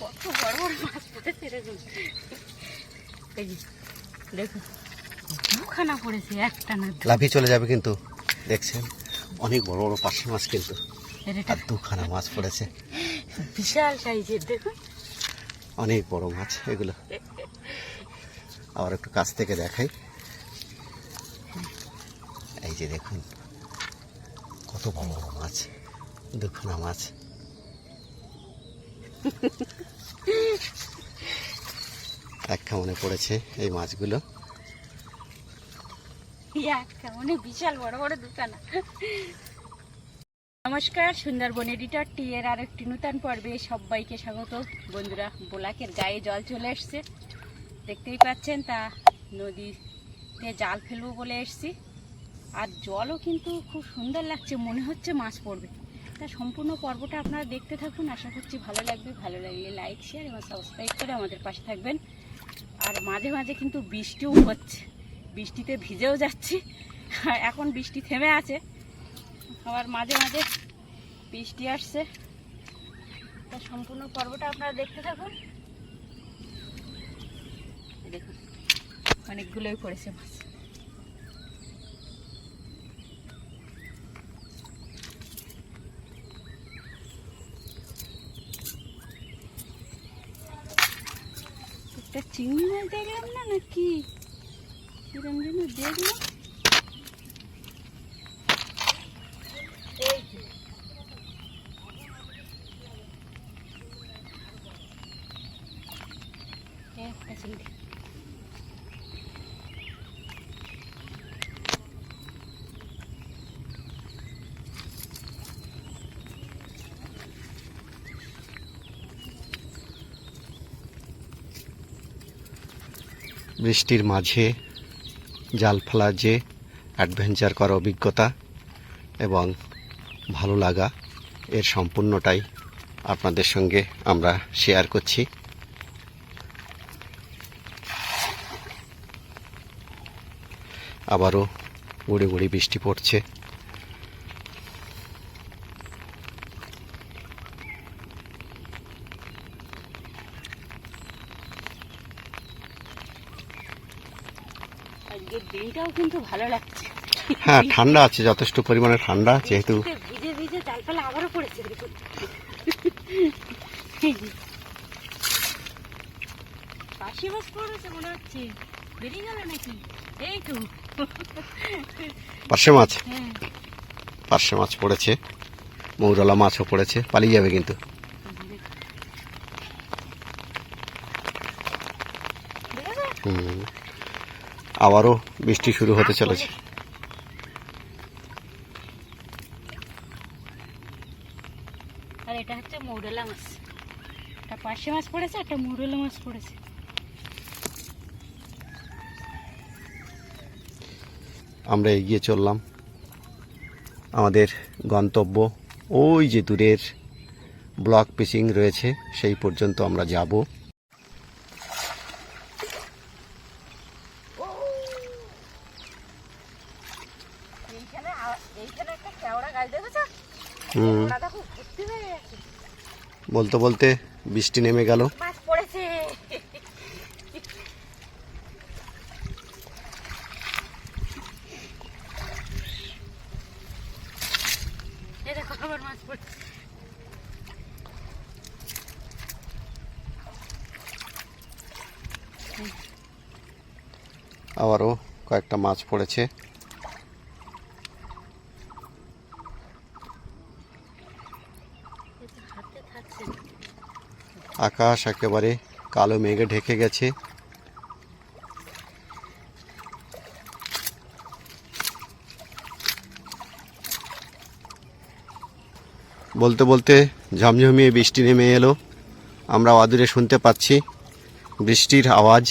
কত বড় বড় মাছ পড়েছে দেখুন এই দেখুন দুখানা পড়েছে একটা না লাফিয়ে চলে যাবে কিন্তু দেখছেন? অনেক বড় বড় পার্শে মাছ কিন্তু আর দুখানা মাছ পড়েছে। বিশাল সাইজের দেখুন। অনেক বড় মাছ এগুলো। আবার একটু কাছ থেকে দেখাই। এই যে দেখুন কত বড় বড় মাছ দুখানা মাছ। এক মনে পড়েছে এই মাছগুলো। বিশাল বড় বড় দুখানা নমস্কার, সুন্দরবন এডিটর টি এর আর একটি নূতন পর্বে সবাইকে স্বাগত। বন্ধুরা, বোলাকের গায়ে জল চলে এসছে। দেখতেই পাচ্ছেন, তা নদীতে জাল ফেলব বলে এসছি। আর জলও কিন্তু খুব সুন্দর লাগছে, মনে হচ্ছে মাছ পড়বে। তা সম্পূর্ণ পর্বটা আপনারা দেখতে থাকুন। আশা করছি ভালো লাগবে। ভালো লাগলে লাইক শেয়ার এবং সাবস্ক্রাইব করে আমাদের পাশে থাকবেন। আর মাঝে মাঝে কিন্তু বৃষ্টিও হচ্ছে। বৃষ্টিতে ভিজেও যাচ্ছি। এখন বৃষ্টি থেমে আছে। আবার মাঝে মাঝে বৃষ্টি আসছে। তা সম্পূর্ণ পর্বটা আপনারা দেখতে থাকুন। দেখুন, অনেকগুলোই পড়েছে মাছ। একটা চিংড়ি মাছ দেখলাম না নাকি? কিরম যেন দেখলাম এই যে। এই একটা চিংড়ি। বৃষ্টির মাঝে জাল ফেলা যে অ্যাডভেঞ্চার করার অভিজ্ঞতা এবং ভালো লাগা, এর সম্পূর্ণটাই আপনাদের সঙ্গে আমরা শেয়ার করছি। আবারও গুড়ি গুড়ি বৃষ্টি পড়ছে। আজকের দিনটাও কিন্তু ভালো লাগছে। হ্যাঁ ঠান্ডা আছে যথেষ্ট পরিমাণে ঠান্ডা যেহেতু ভিজে ভিজে আবারও পড়েছে দেখুন। পাশি মাছ পড়েছে মনে হচ্ছে। বেরিয়ে গেল নাকি? এই তো। পার্শে মাছ? হ্যাঁ। পার্শে মাছ পড়েছে। মৌরলা মাছও পড়েছে। পালিয়ে যাবে কিন্তু? হুম। আবারও বৃষ্টি শুরু হতে চলেছে। আর এটা হচ্ছে মৌরলা মাছ। একটা পার্শে মাছ পড়েছে একটা মৌরলা মাছ পড়েছে। আমরা এগিয়ে চললাম। আমাদের গন্তব্য ওই যে দূরের ব্লক পিচিং রয়েছে সেই পর্যন্ত আমরা যাব। এইখানে একটা কেওড়া গাছ দেখেছ? হুম, কেওড়া দেখো ভর্তি হয়ে গেছে। বলতে বলতে বৃষ্টি নেমে গেল। মাছ পড়েছে। আবারও কয়েকটা মাছ পড়েছে এই তো হাতে থাকছে না। আকাশ একেবারে কালো মেঘে ঢেকে গেছে। বলতে বলতে ঝমঝমিয়ে বৃষ্টি নেমে এলো। আমরা অদূরে শুনতে পাচ্ছি বৃষ্টির আওয়াজ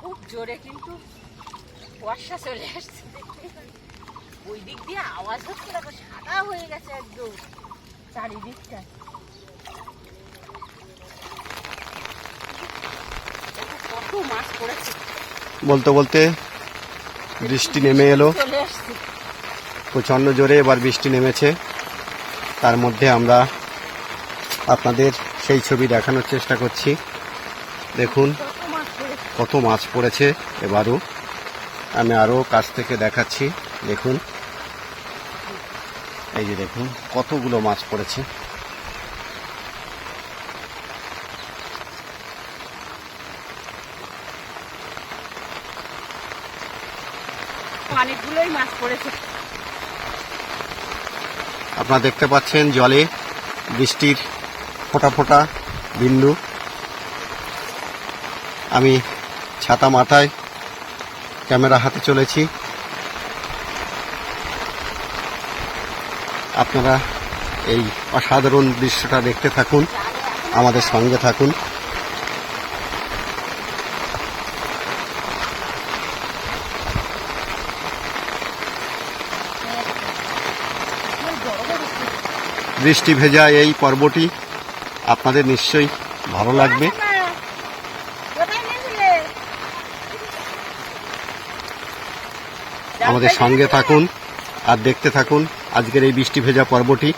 খুব জোরে কিন্তু বর্ষা চলে আসছে দেখতেই পাচ্ছি। ওই দিক দিয়ে আওয়াজ হচ্ছে দেখো সাদা হয়ে গেছে একদম চারিদিকটা। কত মাছ পড়েছে। বলতে বলতে বৃষ্টি নেমে এলো। প্রচণ্ড জোরে এবার বৃষ্টি নেমেছে। তার মধ্যে আমরা আপনাদের সেই ছবি দেখানোর চেষ্টা করছি। দেখুন কত মাছ পড়েছে এবারও। আমি আরও কাছ থেকে দেখাচ্ছি। দেখুন। এই যে দেখুন কতগুলো মাছ পড়েছে। অনেকগুলোই মাছ পড়েছে। আপনারা দেখতে পাচ্ছেন জলে বৃষ্টির ফোঁটা ফোঁটা বিন্দু। আমি ছাতা মাথায় ক্যামেরা হাতে চলেছি। আপনারা এই অসাধারণ দৃশ্যটা দেখতে থাকুন, আমাদের সঙ্গে থাকুন। বৃষ্টি ভেজা এই পর্বটি আপনাদের নিশ্চয়ই ভালো লাগবে। আমাদের সঙ্গে থাকুন আর দেখতে থাকুন। আজকের এই বৃষ্টি ভেজা পর্বটি।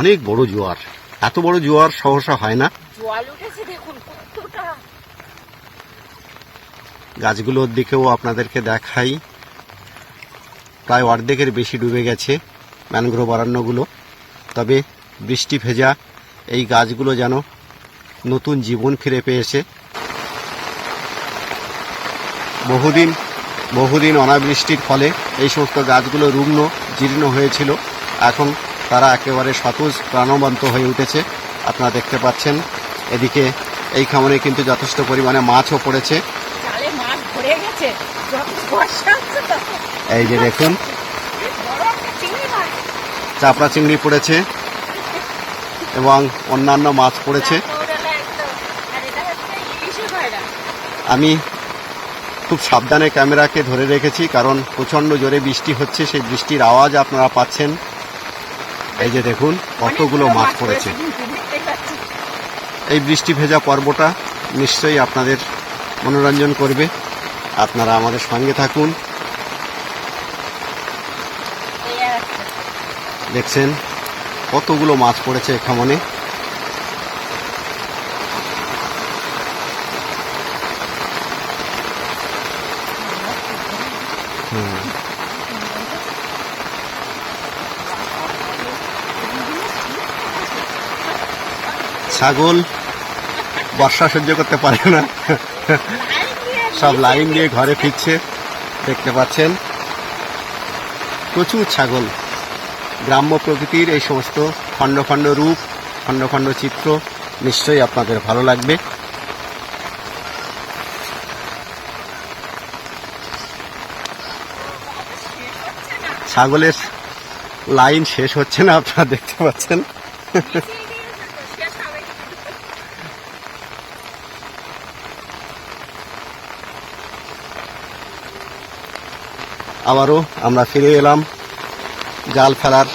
অনেক বড় জোয়ার। এত বড় জোয়ার সহসা হয় না। জল উঠেছে দেখুন। গাছগুলোর দিকেও আপনাদেরকে দেখাই। প্রায় অর্ধেকের বেশি ডুবে গেছে ম্যানগ্রোভ অরণ্যগুলো। তবে বৃষ্টি ভেজা এই গাছগুলো যেন নতুন জীবন ফিরে পেয়েছে। বহুদিন বহুদিন অনাবৃষ্টির ফলে এই সমস্ত গাছগুলো রুগ্ন, জীর্ণ হয়েছিল। এখন তারা একেবারে সতেজ, প্রাণবন্ত হয়ে উঠেছে। আপনারা দেখতে পাচ্ছেন, এদিকে এই খামনে কিন্তু যথেষ্ট পরিমাণে মাছও পড়েছে জালে মাছ ভরে গেছে যত বর্ষা হচ্ছে তত এই যে দেখুন। চাপড়া চিংড়ি পড়েছে এবং অন্যান্য মাছ পড়েছে। আমি খুব সাবধানে ক্যামেরাকে ধরে রেখেছি কারণ প্রচণ্ড জোরে বৃষ্টি হচ্ছে সেই বৃষ্টির আওয়াজ আপনারা পাচ্ছেন। এই যে দেখুন কতগুলো মাছ পড়েছে। এই বৃষ্টি ভেজা পর্বটা নিশ্চয়ই আপনাদের মনোরঞ্জন করবে। আপনারা আমাদের সঙ্গে থাকুন। দেখছেন কতগুলো মাছ পড়েছে হুম ছাগল বর্ষা সহ্য করতে পারে না সব লাইন দিয়ে ঘরে ফিরছে, দেখতে পাচ্ছেন। প্রচুর ছাগল। গ্রাম্য প্রকৃতির এই সমস্ত খণ্ড খণ্ড রূপ, খণ্ড খণ্ড চিত্র নিশ্চয়ই আপনাদের ভালো লাগবে। ছাগলের লাইন শেষ হচ্ছে না, আপনারা দেখতে পাচ্ছেন মিশিয়ে দিয়েছে তো, শেষ হবে কি? আবারও আমরা ফিরে এলাম জাল ফেলার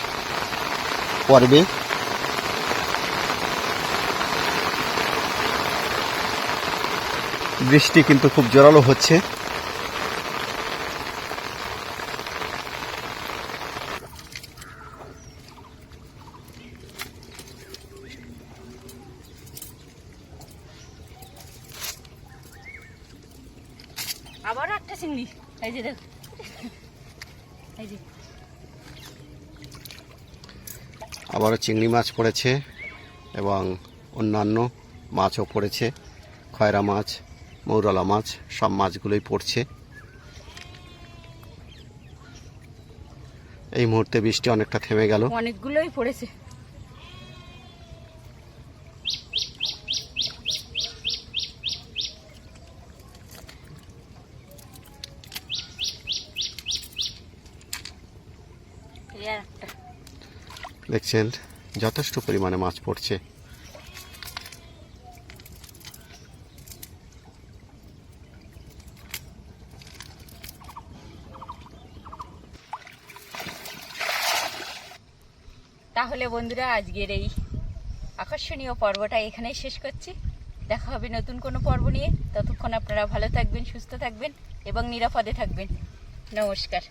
পর্বে। বৃষ্টি কিন্তু খুব জোরালো হচ্ছে। আবারও একটা চিংড়ি এই যে দেখ এই যে আবারও চিংড়ি মাছ পড়েছে এবং অন্যান্য মাছও পড়েছে। খয়রা মাছ, মৌরলা মাছ, সব মাছগুলোই পড়ছে। এই মুহূর্তে বৃষ্টি অনেকটা থেমে গেল। অনেকগুলোই পড়েছে। দেখছেন যথেষ্ট পরিমাণে মাছ পড়ছে। তাহলে বন্ধুরা আজকের এই আকর্ষণীয় পর্বটা এখানেই শেষ করছি। দেখা হবে নতুন কোনো পর্ব নিয়ে। ততক্ষণ আপনারা ভালো থাকবেন সুস্থ থাকবেন এবং নিরাপদে থাকবেন। নমস্কার।